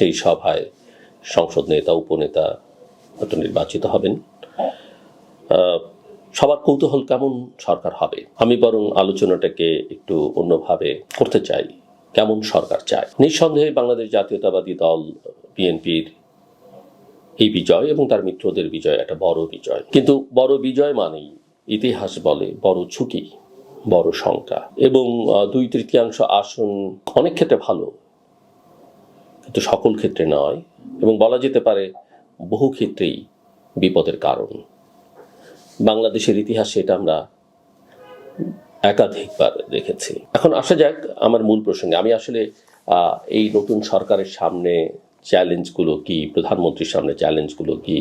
সেই সভায় সংসদ নেতা, উপনেতা হয়তো নির্বাচিত হবেন। সবার কৌতূহল কেমন সরকার হবে? আমি বরং আলোচনাটাকে একটু অন্যভাবে করতে চাই। কেমন সরকার চায়? নিঃসন্দেহে বাংলাদেশ জাতীয়তাবাদী দল, বিএনপির এই বিজয় এবং তার মিত্রদের বিজয় একটা বড় বিজয়। কিন্তু বড় বিজয় মানেই ইতিহাস বলে বড় ঝুঁকি, বড় শঙ্কা এবং দুই তৃতীয়াংশ আসন অনেক ক্ষেত্রে ভালো। কিন্তু সকল ক্ষেত্রে নয় এবং বলা যেতে পারে বহু ক্ষেত্রেই বিপদের কারণ। বাংলাদেশের ইতিহাসে এটা আমরা একাধিকবার দেখেছি। এখন আসা যাক আমার মূল প্রসঙ্গে। আমি আসলে এই নতুন সরকারের সামনে চ্যালেঞ্জগুলো কি, প্রধানমন্ত্রীর সামনে চ্যালেঞ্জগুলো কি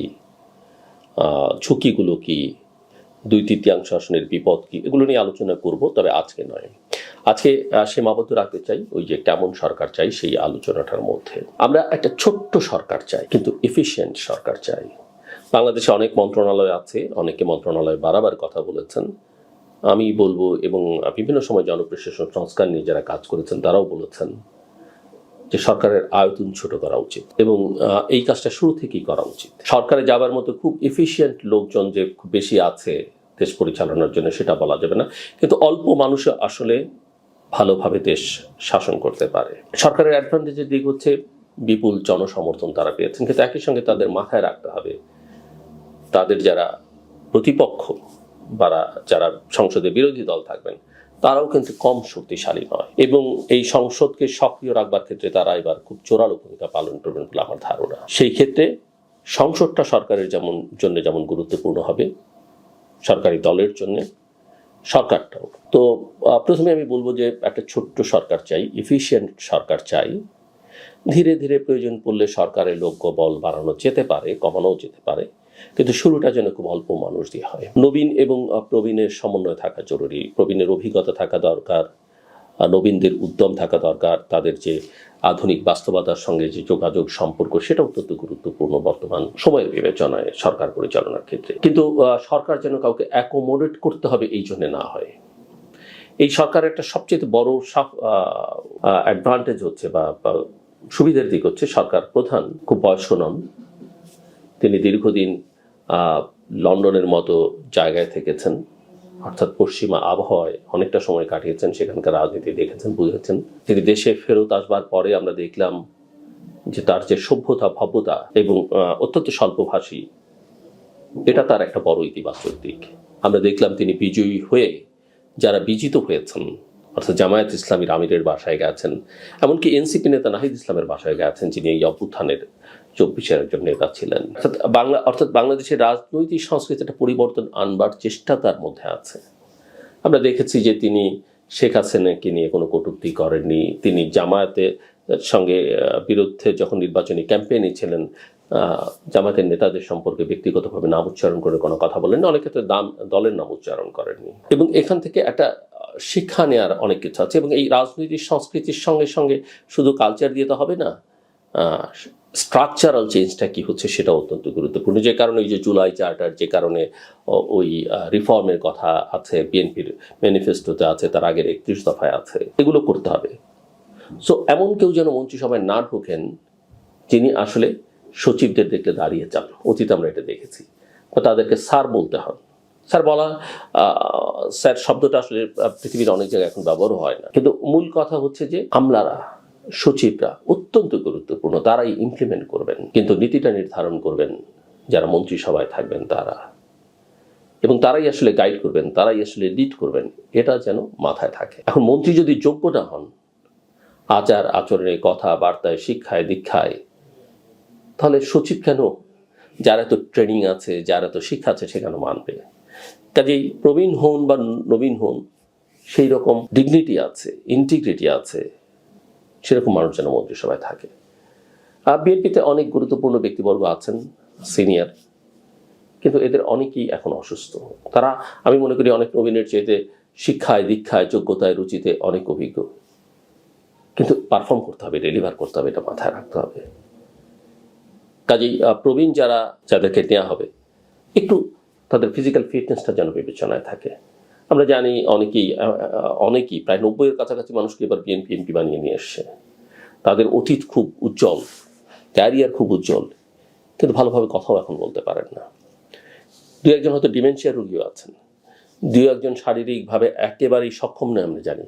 ঝুঁকিগুলো কি দুই তৃতীয়াংশ আসনের বিপদ কি, এগুলো নিয়ে আলোচনা করব, তবে আজকে নয়। আজকে সীমাবদ্ধ রাখতে চাই, ওই যে কেমন সরকার চাই সেই আলোচনাটার মধ্যে। আমরা একটা ছোট্ট সরকার চাই, কিন্তু এফিশিয়েন্ট সরকার চাই। বাংলাদেশে অনেক মন্ত্রণালয় আছে, অনেকে মন্ত্রণালয় বাড়াবার কথা বলেছেন। আমি বলব, এবং বিভিন্ন সময় জনপ্রশাসন সংস্কার নিয়ে যারা কাজ করেছেন, তারাও বলেছেন যে সরকারের আয়তন ছোট করা উচিত, এবং এই কাজটা শুরু থেকেই করা উচিত। সরকারে যাবার মতো খুব এফিশিয়েন্ট লোকজন যে খুব বেশি আছে দেশ পরিচালনার জন্য, সেটা বলা যাবে না। কিন্তু অল্প মানুষ আসলে ভালোভাবে দেশ শাসন করতে পারে। সরকারের অ্যাডভান্টেজের দিক হচ্ছে বিপুল জনসমর্থন তারা পেয়েছেন। কিন্তু একই সঙ্গে তাদের মাথায় রাখতে হবে, তাদের যারা প্রতিপক্ষ বা যারা সংসদে বিরোধী দল থাকবেন, তারাও কিন্তু কম শক্তিশালী নয়। এবং এই সংসদকে সক্রিয় রাখবার ক্ষেত্রে তারা এবার খুব জোরালো ভূমিকা পালন করবেন বলে আমার ধারণা। সেই ক্ষেত্রে সংসদটা সরকারের যেমন জন্য যেমন গুরুত্বপূর্ণ হবে, সরকারি দলের জন্য সরকারটাও তো প্রথমে আমি বলব যে একটা ছোট্ট সরকার চাই ইফিশিয়েন্ট সরকার চাই। ধীরে ধীরে প্রয়োজন পড়লে সরকারের বল বাড়ানো যেতে পারে, কমানোও যেতে পারে। কিন্তু শুরুটা যেন খুব অল্প মানুষ দিয়ে হয়। নবীন এবং প্রবীণের সমন্বয় থাকা জরুরি, প্রবীণের অভিজ্ঞতা থাকা দরকার। নবীনদের উদ্যম থাকা দরকার, তাদের যে আধুনিক বাস্তবতার সঙ্গে যে যোগাযোগ সম্পর্ক, সেটা অত্যন্ত গুরুত্বপূর্ণ বর্তমান সময়ের বিবেচনায় সরকার পরিচালনার ক্ষেত্রে। কিন্তু সরকার যেন কাউকে অ্যাকোমোডেট করতে হবে, এই জন্য না হয়। এই সরকারের একটা সবচেয়ে বড় অ্যাডভান্টেজ হচ্ছে বা বা সুবিধার দিক হচ্ছে, সরকার প্রধান, খুব বয়স্ক নন। তিনি দীর্ঘদিন লন্ডনের মতো জায়গায় থেকেছেন। অর্থাৎ পশ্চিমা আবহাওয়ায় অনেকটা সময় কাটিয়েছেন, সেখানকার রাজনীতি দেখেছেন, বুঝেছেন। তিনি দেশে ফেরত আসবার পরে আমরা দেখলাম যে তার যে সভ্যতা, ভব্যতা এবং অত্যন্ত স্বল্পভাষী, এটা তার একটা বড় ইতিবাচক দিক। আমরা দেখলাম তিনি বিজয়ী হয়ে যারা বিজিত হয়েছেন, অর্থাৎ জামায়াত ইসলামীর আমিরের বাসায় গেছেন, এমনকি এনসিপি নেতা নাহিদ ইসলামের বাসায় গেছেন, যিনি এই অভ্যুত্থানের চব্বিশের একজন নেতা ছিলেন। অর্থাৎ বাংলা অর্থাৎ বাংলাদেশের রাজনৈতিক সংস্কৃতিটা পরিবর্তন আনবার চেষ্টা তার মধ্যে আছে। আমরা দেখেছি যে তিনি শেখ হাসিনাকে নিয়ে কোনো কটূক্তি করেননি। তিনি জামায়াতের সঙ্গে বিরুদ্ধে যখন নির্বাচনী ক্যাম্পেইনে ছিলেন আহ, জামায়াতের নেতাদের সম্পর্কে ব্যক্তিগতভাবে নাম উচ্চারণ করে কোনো কথা বলেন অনেক ক্ষেত্রে দাম দলের নাম উচ্চারণ করেননি। এবং এখান থেকে একটা শিক্ষা নেওয়ার অনেক কিছু আছে। এবং এই রাজনৈতিক সংস্কৃতির সঙ্গে সঙ্গে শুধু কালচার দিয়ে তো হবে না স্ট্রাকচারাল চেঞ্জটা কি হচ্ছে সেটা অত্যন্ত গুরুত্বপূর্ণ। যে কারণে ওই যে জুলাই চার্টার যে কারণে ওই রিফর্মের কথা আছে বিএনপির ম্যানিফেস্টোতে আছে, তার আগের একত্রিশ দফায় আছে, এগুলো করতে হবে। সো এমন কেউ যেন মন্ত্রিসভায় না ঢোকেন, যিনি আসলে সচিবদের দেখলে দাঁড়িয়ে যান। অতীত আমরা এটা দেখেছি। বা তাদেরকে স্যার বলতে হন। স্যার বলা স্যার শব্দটা আসলে পৃথিবীর অনেক জায়গায় এখন ব্যবহার হয় না। কিন্তু মূল কথা হচ্ছে যে, আমলারা সচিবরা অত্যন্ত গুরুত্বপূর্ণ, তারাই ইমপ্লিমেন্ট করবেন, কিন্তু নীতিটা নির্ধারণ করবেন, যারা মন্ত্রিসভায় থাকবেন তারা। এবং তারাই আসলে গাইড করবেন, তারাই আসলে লিড করবেন, এটা যেন মাথায় থাকে। এখন মন্ত্রী যদি যোগ্য না হন, আচার আচরণে, কথা বার্তায়, শিক্ষায়, দীক্ষায়, তাহলে সচিব কেন? যার এত ট্রেনিং আছে, যার এত শিক্ষা আছে, সে কেন মানবে? কাজেই প্রবীণ হন বা নবীন হন, সেই রকম ডিগনিটি আছে ইন্টিগ্রিটি আছে সেরকম মানুষ যেন মন্ত্রিসভায় থাকে। আর বিএনপিতে অনেক গুরুত্বপূর্ণ ব্যক্তিবর্গ আছেন, সিনিয়র। কিন্তু এদের অনেকেই এখন অসুস্থ। তারা, আমি মনে করি, অনেক নবীনের চেয়েতে শিক্ষায়, দীক্ষায়, যোগ্যতায় রুচিতে অনেক অভিজ্ঞ। কিন্তু পারফর্ম করতে হবে ডেলিভার করতে হবে, এটা মাথায় রাখতে হবে। কাজেই প্রবীণ যারা, যাদেরকে নেওয়া হবে, একটু তাদের ফিজিক্যাল ফিটনেসটা যেন বিবেচনায় থাকে। আমরা জানি অনেকেই অনেকেই, প্রায় নব্বইয়ের কাছাকাছি মানুষকে এবার বিএনপি এমপি বানিয়ে নিয়ে এসছে। তাদের অতীত খুব উজ্জ্বল, ক্যারিয়ার খুব উজ্জ্বল, কিন্তু ভালোভাবে কথাও এখন বলতে পারেন না। দু একজন হয়তো ডিমেনশিয়া রোগীও আছেন। দু একজন শারীরিকভাবে একেবারেই সক্ষম নয় আমরা জানি।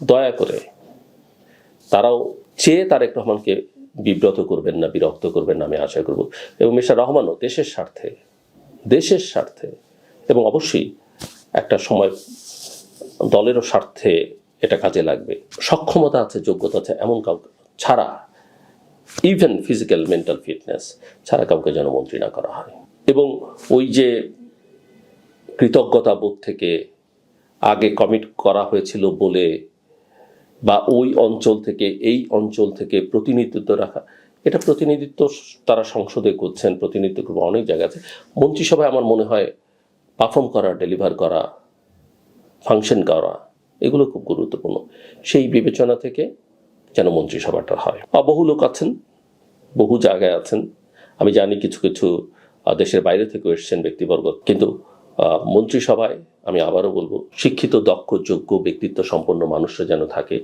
দয়া করে, তারাও চেয়ে তারেক রহমানকে বিব্রত করবেন না, বিরক্ত করবেন না, আমি আশা করব। এবং মিস্টার রহমানও দেশের স্বার্থে দেশের স্বার্থে, এবং অবশ্যই একটা সময় দলেরও স্বার্থে এটা কাজে লাগবে। সক্ষমতা আছে, যোগ্যতা আছে, এমন কাউকে ছাড়া ইভেন ফিজিক্যাল মেন্টাল ফিটনেস ছাড়া কাউকে যেন মন্ত্রী না করা হয়। এবং ওই যে কৃতজ্ঞতা বোধ থেকে আগে কমিট করা হয়েছিল বলে, বা ওই অঞ্চল থেকে, এই অঞ্চল থেকে প্রতিনিধিত্ব রাখা, এটা প্রতিনিধিত্ব তারা সংসদে করছেন, প্রতিনিধিত্ব অনেক জায়গা আছে। মন্ত্রিসভায় আমার মনে হয় পারফর্ম করা, ডেলিভার করা, ফাংশন করা, এগুলো খুব গুরুত্বপূর্ণ। সেই বিবেচনা থেকে যেন মন্ত্রিসভাটা হয়। আর বহু লোক আছেন, বহু জায়গায় আছেন। আমি জানি কিছু কিছু দেশের বাইরে থেকে এসছেন ব্যক্তিবর্গ, কিন্তু মন্ত্রিসভায় আমি আবারও বলব, শিক্ষিত, দক্ষ, যোগ্য, ব্যক্তিত্ব সম্পন্ন মানুষরা যেন থাকে,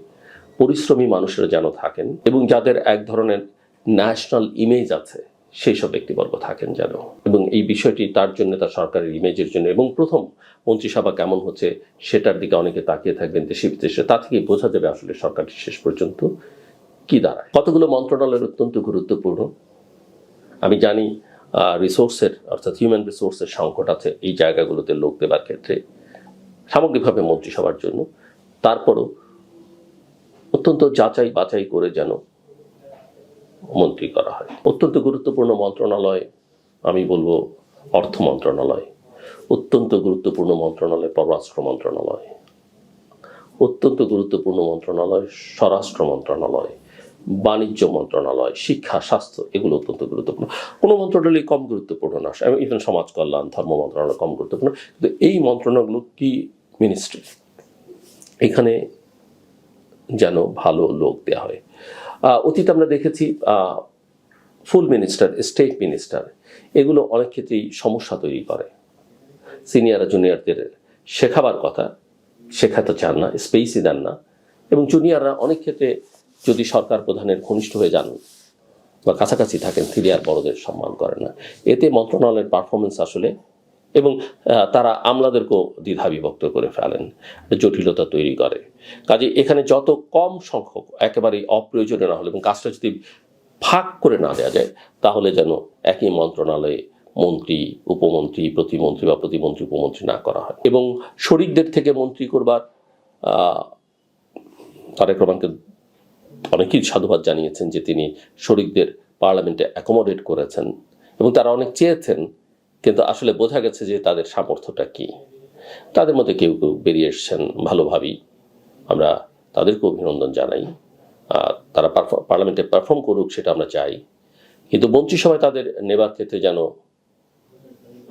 পরিশ্রমী মানুষরা যেন থাকেন এবং যাদের এক ধরনের ন্যাশনাল ইমেজ আছে সেই সব ব্যক্তিবর্গ থাকেন যেন। এবং এই বিষয়টি তার জন্য, তার সরকারের ইমেজের জন্য। এবং প্রথম মন্ত্রিসভা কেমন হচ্ছে সেটার দিকে অনেকে তাকিয়ে থাকবেন দেশে বিদেশে। তা থেকেই বোঝা যাবে আসলে সরকারটি শেষ পর্যন্ত কি দাঁড়ায়। কতগুলো মন্ত্রণালয়ের অত্যন্ত গুরুত্বপূর্ণ? আমি জানি রিসোর্সের অর্থাৎ হিউম্যান রিসোর্সের সংকট আছে এই জায়গাগুলোতে লোক দেবার ক্ষেত্রে, সামগ্রিকভাবে মন্ত্রিসভার জন্য। তারপরও অত্যন্ত যাচাই বাছাই করে যেন মন্ত্রী করা হয়। অত্যন্ত গুরুত্বপূর্ণ মন্ত্রণালয়, আমি বলব অর্থ মন্ত্রণালয়। অত্যন্ত গুরুত্বপূর্ণ মন্ত্রণালয় পররাষ্ট্র মন্ত্রণালয়। অত্যন্ত গুরুত্বপূর্ণ মন্ত্রণালয় স্বরাষ্ট্র মন্ত্রণালয়, বাণিজ্য মন্ত্রণালয়, শিক্ষা, স্বাস্থ্য, এগুলো অত্যন্ত গুরুত্বপূর্ণ। কোনো মন্ত্রণালয় কম গুরুত্বপূর্ণ না ইভেন সমাজ কল্যাণ, ধর্ম মন্ত্রণালয় কম গুরুত্বপূর্ণ। কিন্তু এই মন্ত্রণালয়গুলো কি মিনিস্ট্রি এখানে যেন ভালো লোক দেওয়া হয়। অতীতে আমরা দেখেছি ফুল মিনিস্টার স্টেট মিনিস্টার এগুলো অনেক ক্ষেত্রেই সমস্যা তৈরি করে। সিনিয়ররা জুনিয়রদের শেখাবার কথা শেখাতে চান না স্পেসই দেন না। এবং জুনিয়ররা অনেক ক্ষেত্রে যদি সরকার প্রধানের ঘনিষ্ঠ হয়ে যান বা কাছাকাছি থাকেন সিনিয়র বড়দের সম্মান করেন না। এতে মন্ত্রণালয়ের পারফরমেন্স আসলে এবং তারা আমলাদেরকেও দ্বিধা বিভক্ত করে ফেলেন, জটিলতা তৈরি করে। কাজে এখানে যত কম সংখ্যক, একেবারেই অপ্রয়োজনীয় না হলে এবং কাজটা যদি ভাগ করে না দেওয়া যায়, তাহলে যেন একই মন্ত্রণালয়ে মন্ত্রী, উপমন্ত্রী, প্রতিমন্ত্রী বা প্রতিমন্ত্রী, উপমন্ত্রী না করা হয়। এবং শরিকদের থেকে মন্ত্রী করবার তারেক রহমানকে অনেকেই সাধুবাদ জানিয়েছেন যে তিনি শরিকদের পার্লামেন্টে অ্যাকোমোডেট করেছেন এবং তারা অনেক চেয়েছেন কিন্তু আসলে বোঝা গেছে যে তাদের সামর্থ্যটা কি। তাদের মধ্যে কেউ কেউ বেরিয়ে এসছেন ভালোভাবেই। আমরা তাদেরকে অভিনন্দন জানাই। তারা পার্লামেন্টে পারফর্ম করুক সেটা আমরা চাই। কিন্তু মন্ত্রিসভায় তাদের নেবার ক্ষেত্রে যেন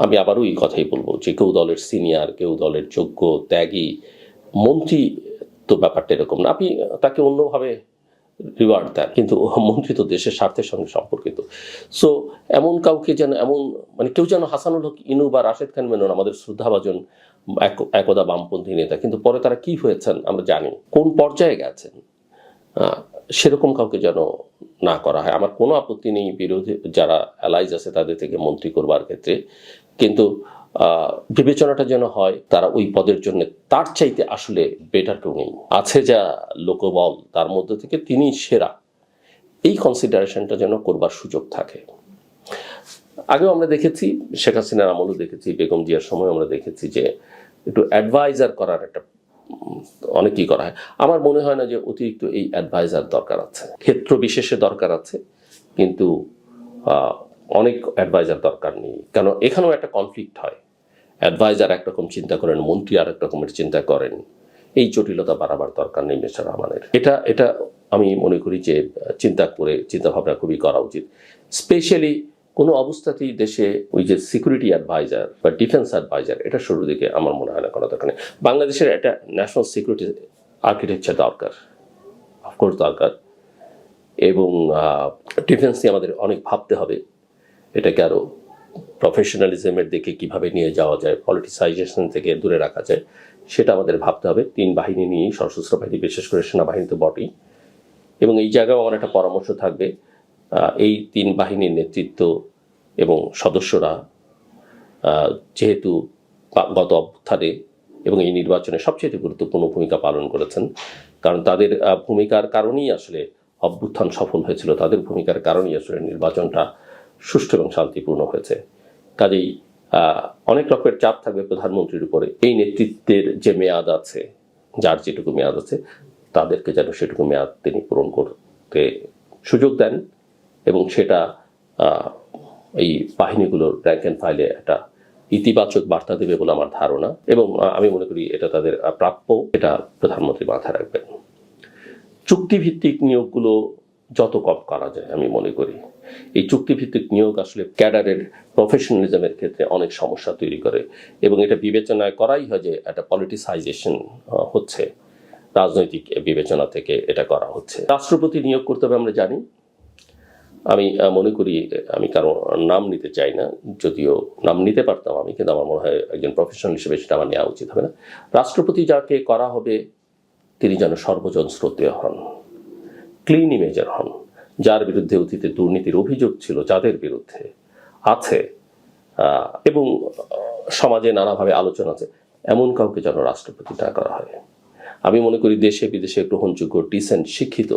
আমি আবারও এই কথাই বলব যে কেউ দলের সিনিয়র, কেউ দলের যোগ্য, ত্যাগী, মন্ত্রী তো ব্যাপারটা এরকম না। আপনি তাকে অন্যভাবে রিওয়ার্ড দেন কিন্তু মন্ত্রী তো দেশের স্বার্থের সঙ্গে সম্পর্কিত। সো এমন কাউকে যেন, এমন মানে কেউ যেন হাসানুল হক, ইনু বা রাশেদ খান মেনন আমাদের শ্রদ্ধাভাজন এক- একদা বামপন্থী নেতা। কিন্তু পরে তারা কি হয়েছেন আমরা জানি কোন পর্যায়ে গেছেন? সেরকম কাউকে যেন না করা হয়। আমার কোনো আপত্তি নেই বিরোধী, যারা অ্যালাইজ আছে তাদের থেকে মন্ত্রী করবার ক্ষেত্রে। কিন্তু বিবেচনাটা যেন হয় তারা ওই পদের জন্য তার চাইতে আসলে বেটার কেউ নেই আছে যা লোকবল, তার মধ্যে থেকে তিনি সেরা। এই কনসিডারেশনটা যেন করবার সুযোগ থাকে। আগেও আমরা দেখেছি, শেখ হাসিনার আমলও দেখেছি, বেগম জিয়ার সময় আমরা দেখেছি যে একটু অ্যাডভাইজার করার একটা অনেকেই করা হয়। আমার মনে হয় না যে অতিরিক্ত এই অ্যাডভাইজার দরকার আছে। ক্ষেত্র বিশেষে দরকার আছে, কিন্তু অনেক অ্যাডভাইজার দরকার নেই। কেন, এখানেও একটা কনফ্লিক্ট হয়। অ্যাডভাইজার একরকম চিন্তা করেন, মন্ত্রী আরেক রকমের চিন্তা করেন। এই জটিলতা বাড়াবার দরকার নেই, মিস্টার রহমানের। এটা এটা আমি মনে করি যে, চিন্তা করে, চিন্তা ভাবনা খুবই করা উচিত। স্পেশালি কোনো অবস্থাতেই দেশে ওই যে সিকিউরিটি অ্যাডভাইজার বা ডিফেন্স অ্যাডভাইজার এটা শুরুর দিকে আমার মনে হয় না করা দরকার নেই। বাংলাদেশের একটা ন্যাশনাল সিকিউরিটি আর্কিটেকচার দরকার অফকোর্স দরকার। এবং ডিফেন্স নিয়ে আমাদের অনেক ভাবতে হবে। এটাকে আরও প্রফেশনালিজমের দিকে কীভাবে নিয়ে যাওয়া যায় পলিটিসাইজেশন থেকে দূরে রাখা যায়, সেটা আমাদের ভাবতে হবে। তিন বাহিনী নিয়েই সশস্ত্র বাহিনী, বিশেষ করে সেনাবাহিনী তো বটেই। এবং এই জায়গায় আমার একটা পরামর্শ থাকবে এই তিন বাহিনীর নেতৃত্ব এবং সদস্যরা যেহেতু গত অভ্যুত্থানে এবং এই নির্বাচনে সবচেয়ে গুরুত্বপূর্ণ ভূমিকা পালন করেছেন, কারণ তাদের ভূমিকার কারণেই আসলে অভ্যুত্থান সফল হয়েছিল, তাদের ভূমিকার কারণেই আসলে নির্বাচনটা সুষ্ঠু এবং শান্তিপূর্ণ হয়েছে। কাজেই অনেক রকমের চাপ থাকবে প্রধানমন্ত্রীর উপরে। এই নেতৃত্বের যে মেয়াদ আছে, যার যেটুকু মেয়াদ আছে, তাদেরকে যেন সেটুকু মেয়াদ তিনি পূরণ করতে সুযোগ দেন এবং সেটা এই বাহিনীগুলোর র্যাঙ্ক অ্যান্ড ফাইলে একটা ইতিবাচক বার্তা দেবে বলে আমার ধারণা এবং আমি মনে করি এটা তাদের প্রাপ্য, এটা প্রধানমন্ত্রী মাথায় রাখবেন। চুক্তিভিত্তিক নিয়োগগুলো যত কম করা যায়, আমি মনে করি। এই চুক্তিভিত্তিক নিয়োগ আসলে ক্যাডারের প্রফেশনালিজমের ক্ষেত্রে অনেক সমস্যা তৈরি করে এবং এটা বিবেচনায় করাই হয় যে একটা পলিটিসাইজেশন হচ্ছে। রাজনৈতিক বিবেচনা থেকে এটা করা হচ্ছে। রাষ্ট্রপতি নিয়োগ করতে হবে আমরা জানি। আমি মনে করি, আমি কারও নাম নিতে চাই না। যদিও নাম নিতে পারতাম আমি, কিন্তু আমার মনে হয় একজন প্রফেশনাল হিসেবে সেটা আমার নেওয়া উচিত হবে না। রাষ্ট্রপতি যাকে করা হবে, তিনি যেন সর্বজন শ্রদ্ধেয় হন। ক্লিন ইমেজের হন। যার বিরুদ্ধে অতীতে দুর্নীতির অভিযোগ ছিল যাদের বিরুদ্ধে আছে এবং সমাজে নানাভাবে আলোচনা আছে, এমন কাউকে যেন রাষ্ট্রপতি না করা হয়। আমি মনে করি দেশে বিদেশে গ্রহণযোগ্য ডিসেন্ট শিক্ষিত,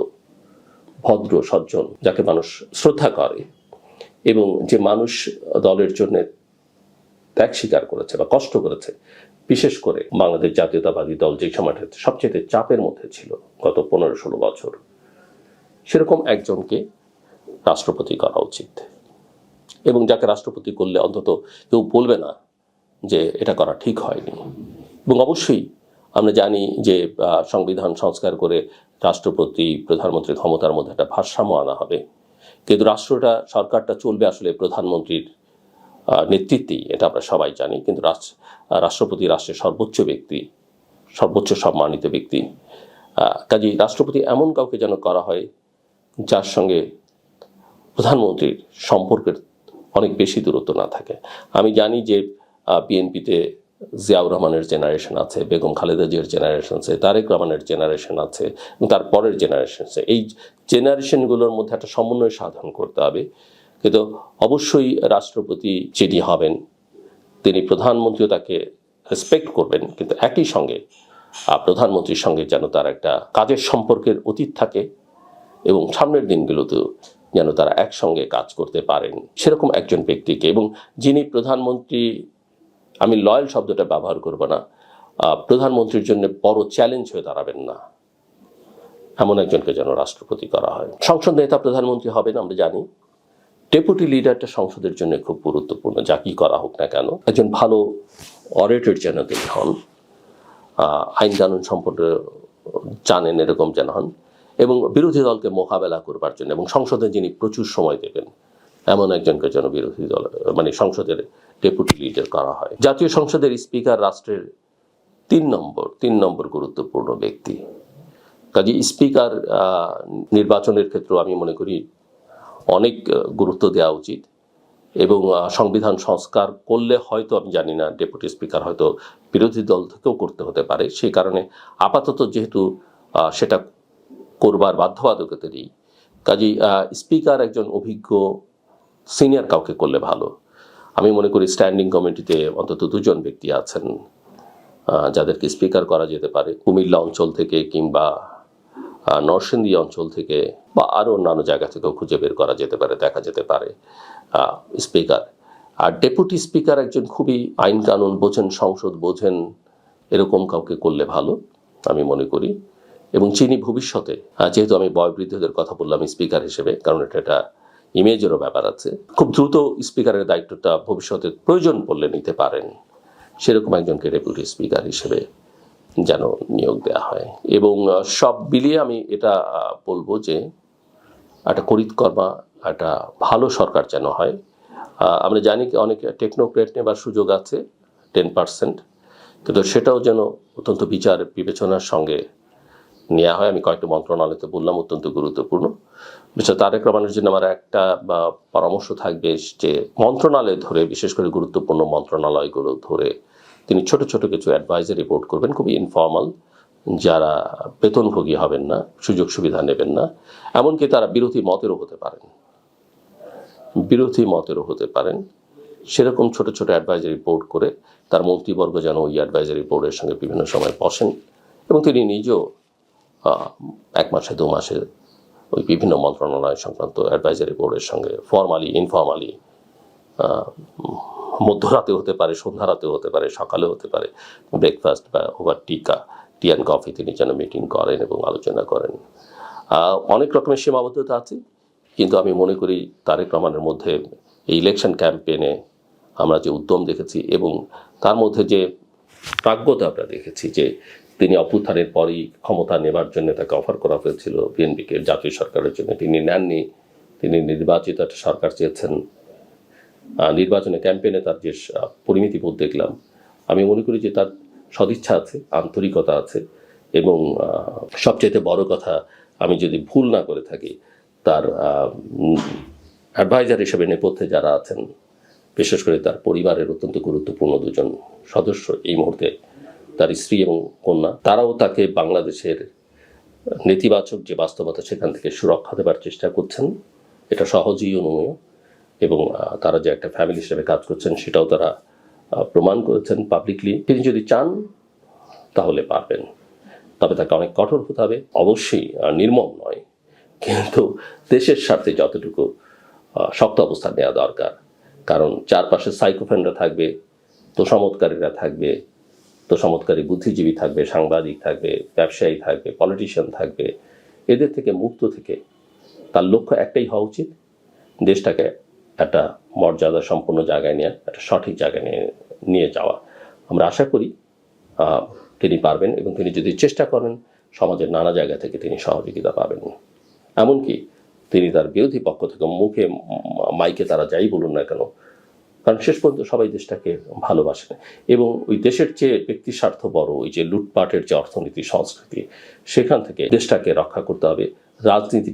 ভদ্র, সজ্জন, যাকে মানুষ শ্রদ্ধা করে, এবং যে মানুষ দলের জন্য ত্যাগ স্বীকার করেছে বা কষ্ট করেছে, বিশেষ করে বাংলাদেশ জাতীয়তাবাদী দল যে সময়টাতে সবচেয়ে চাপের মধ্যে ছিল গত পনেরো ষোলো বছর। সেরকম একজনকে রাষ্ট্রপতি করা উচিত। এবং যাকে রাষ্ট্রপতি করলে অন্তত কেউ বলবে না যে এটা করা ঠিক হয়নি। এবং অবশ্যই আমরা জানি যে সংবিধান সংস্কার করে রাষ্ট্রপতি, প্রধানমন্ত্রীর ক্ষমতার মধ্যে একটা ভারসাম্য আনা হবে। কিন্তু রাষ্ট্রটা, সরকারটা চলবে আসলে প্রধানমন্ত্রীর নেতৃত্বেই, এটা আমরা সবাই জানি। কিন্তু রাষ্ট্র- রাষ্ট্রপতি রাষ্ট্রের সর্বোচ্চ ব্যক্তি, সর্বোচ্চ সম্মানিত ব্যক্তি কাজেই রাষ্ট্রপতি এমন কাউকে যেন করা হয় যার সঙ্গে প্রধানমন্ত্রীর সম্পর্কের অনেক বেশি দূরত্ব না থাকে। আমি জানি যে বিএনপিতে জিয়াউর রহমানের জেনারেশন আছে, বেগম খালেদা জিয়ার জেনারেশন আছে, তারেক রহমানের জেনারেশন আছে, এবং তার পরের জেনারেশন আছে। এই জেনারেশনগুলোর মধ্যে একটা সমন্বয় সাধন করতে হবে। কিন্তু অবশ্যই রাষ্ট্রপতি যিনি হবেন, তিনি প্রধানমন্ত্রীও তাকে রেসপেক্ট করবেন, কিন্তু একই সঙ্গে প্রধানমন্ত্রীর সঙ্গে যেন তার একটা কাজের সম্পর্কের অতীত থাকে। এবং সামনের দিনগুলোতেও যেন তারা একসঙ্গে কাজ করতে পারেন। সেরকম একজন ব্যক্তিকে এবং যিনি প্রধানমন্ত্রী, আমি লয়াল শব্দটা ব্যবহার করব না প্রধানমন্ত্রীর জন্য বড় চ্যালেঞ্জ হয়ে দাঁড়াবেন না। এমন একজনকে যেন রাষ্ট্রপতি করা হয়। সংসদ নেতা প্রধানমন্ত্রী হবেন আমরা জানি। ডেপুটি লিডারটা সংসদের জন্য খুব গুরুত্বপূর্ণ, যা কি করা হোক না কেন। একজন ভালো অরেটর যেন তিনি হন আইন কানুন সম্পর্কে জানেন এরকম যেন হন। এবং বিরোধী দলকে মোকাবেলা করবার জন্য এবং সংসদে যিনি প্রচুর সময় দেবেন, এমন একজনকে যেন বিরোধী দল মানে সংসদের ডেপুটি লিডার করা হয়। জাতীয় সংসদের স্পিকার রাষ্ট্রের তিন নম্বর তিন নম্বর গুরুত্বপূর্ণ ব্যক্তি। কাজে স্পিকার নির্বাচনের ক্ষেত্রেও আমি মনে করি অনেক গুরুত্ব দেওয়া উচিত এবং সংবিধান সংস্কার করলে হয়তো, আমি জানি না, ডেপুটি স্পিকার হয়তো বিরোধী দল থেকেও করতে হতে পারে। সেই কারণে আপাতত যেহেতু সেটা করবার বাধ্যবাধকতা নেই। কাজেই স্পিকার একজন অভিজ্ঞ সিনিয়র কাউকে করলে ভালো। আমি মনে করি স্ট্যান্ডিং কমিটিতে অন্তত দুজন ব্যক্তি আছেন যাদেরকে স্পিকার করা যেতে পারে। কুমিল্লা অঞ্চল থেকে কিংবা নরসিংদী অঞ্চল থেকে বা আরও অন্যান্য জায়গা থেকেও খুঁজে বের করা যেতে পারে, দেখা যেতে পারে স্পিকার। আর ডেপুটি স্পিকার একজন খুবই আইন কানুন বোঝেন, সংসদ বোঝেন, এরকম কাউকে করলে ভালো, আমি মনে করি। এবং যিনি ভবিষ্যতে যেহেতু আমি বয়োবৃদ্ধদের কথা বললাম স্পিকার হিসেবে, কারণ এটা একটা ইমেজেরও ব্যাপার আছে, খুব দ্রুত স্পিকারের দায়িত্বটা ভবিষ্যতে প্রয়োজন পড়লে নিতে পারেন। সেরকম একজনকে ডেপুটি স্পিকার হিসেবে যেন নিয়োগ দেওয়া হয়। এবং সব মিলিয়ে আমি এটা বলব যে একটা করিতকর্মা, একটা ভালো সরকার যেন হয়। আমরা জানি অনেক টেকনোক্রেট নেবার সুযোগ আছে, টেন পার্সেন্ট, কিন্তু সেটাও যেন অত্যন্ত বিচার বিবেচনার সঙ্গে নেওয়া হয়। আমি কয়েকটা মন্ত্রণালয়তে বললাম, অত্যন্ত গুরুত্বপূর্ণ। বিশেষ তারেক রহমানের জন্য আমার একটা পরামর্শ থাকবে যে, মন্ত্রণালয় ধরে, বিশেষ করে গুরুত্বপূর্ণ মন্ত্রণালয়গুলো ধরে, তিনি ছোট ছোট কিছু অ্যাডভাইজারি বোর্ড করবেন, খুবই ইনফর্মাল যারা বেতনভোগী হবেন না, সুযোগ সুবিধা নেবেন না, এমনকি তারা বিরোধী মতেরও হতে পারেন। বিরোধী মতেরও হতে পারেন। সেরকম ছোট ছোট অ্যাডভাইজারি বোর্ড করে, তার মন্ত্রীবর্গ যেন ওই অ্যাডভাইজারি বোর্ডের সঙ্গে বিভিন্ন সময় বসেন, এবং তিনি নিজেও এক মাসে, দু মাসে ওই বিভিন্ন মন্ত্রণালয় সংক্রান্ত অ্যাডভাইজারি বোর্ডের সঙ্গে ফর্মালি ইনফর্মালি মধ্যরাতে হতে পারে সন্ধ্যা রাতে হতে পারে সকালে হতে পারে ব্রেকফাস্ট বা ওভার টিকা টি অ্যান্ড কফি তিনি যেন মিটিং করেন এবং আলোচনা করেন। অনেক রকমের সীমাবদ্ধতা আছে, কিন্তু আমি মনে করি তারেক রহমানের মধ্যে এই ইলেকশন ক্যাম্পেনে আমরা যে উদ্যম দেখেছি এবং তার মধ্যে যে প্রাজ্ঞতা আমরা দেখেছি যে তিনি অভ্যুত্থানের পরই ক্ষমতা নেবার জন্য তাকে অফার করা হয়েছিল বিএনপিকে জাতীয় সরকারের জন্য তিনি নেননি। তিনি নির্বাচিত একটা সরকার চেয়েছেন। নির্বাচনে ক্যাম্পেইনে তার যে আহ, পরিমিতিবোধ দেখলাম আমি মনে করি যে তার সদিচ্ছা আছে আন্তরিকতা আছে এবং সবচাইতে বড় কথা আমি যদি ভুল না করে থাকি তার অ্যাডভাইজার হিসেবে নেপথ্যে যারা আছেন বিশেষ করে তার পরিবারের অত্যন্ত গুরুত্বপূর্ণ দুজন সদস্য এই মুহূর্তে তার স্ত্রী এবং কন্যা, তারাও তাকে বাংলাদেশের নেতিবাচক যে বাস্তবতা সেখান থেকে সুরক্ষা দেবার চেষ্টা করছেন। এটা সহজেই অনুমেয় এবং তারা যে একটা ফ্যামিলি হিসেবে কাজ করছেন সেটাও তারা প্রমাণ করেছেন পাবলিকলি তিনি যদি চান, তাহলে পারবেন। তবে তাকে অনেক কঠোর হতে হবে। অবশ্যই নির্মম নয়। কিন্তু দেশের স্বার্থে যতটুকু শক্ত অবস্থান নেওয়া দরকার। কারণ চারপাশে সাইকোফ্যানরা থাকবে তোষামতকারীরা থাকবে তোষামতকারী বুদ্ধিজীবী থাকবে, সাংবাদিক থাকবে, ব্যবসায়ী থাকবে পলিটিশিয়ান থাকবে, এদের থেকে মুক্ত থেকে তার লক্ষ্য একটাই হওয়া উচিত, দেশটাকে একটা মর্যাদা সম্পন্ন জায়গায় নিয়ে, একটা সঠিক জায়গায় নিয়ে নিয়ে যাওয়া। আমরা আশা করি তিনি পারবেন এবং তিনি যদি চেষ্টা করেন, সমাজের নানা জায়গা থেকে তিনি সহযোগিতা পাবেন। এমনকি তিনি তার বিরোধী পক্ষ থেকে মুখে মাইকে তারা যাই বলুন না কেন কারণ শেষ পর্যন্ত সবাই দেশটাকে ভালোবাসে। এবং ওই দেশের যে ব্যক্তি স্বার্থ বড়, ওই যে লুটপাটের যে অর্থনীতি, সংস্কৃতি, সেখান থেকে দেশটাকে রক্ষা করতে হবে। রাজনীতি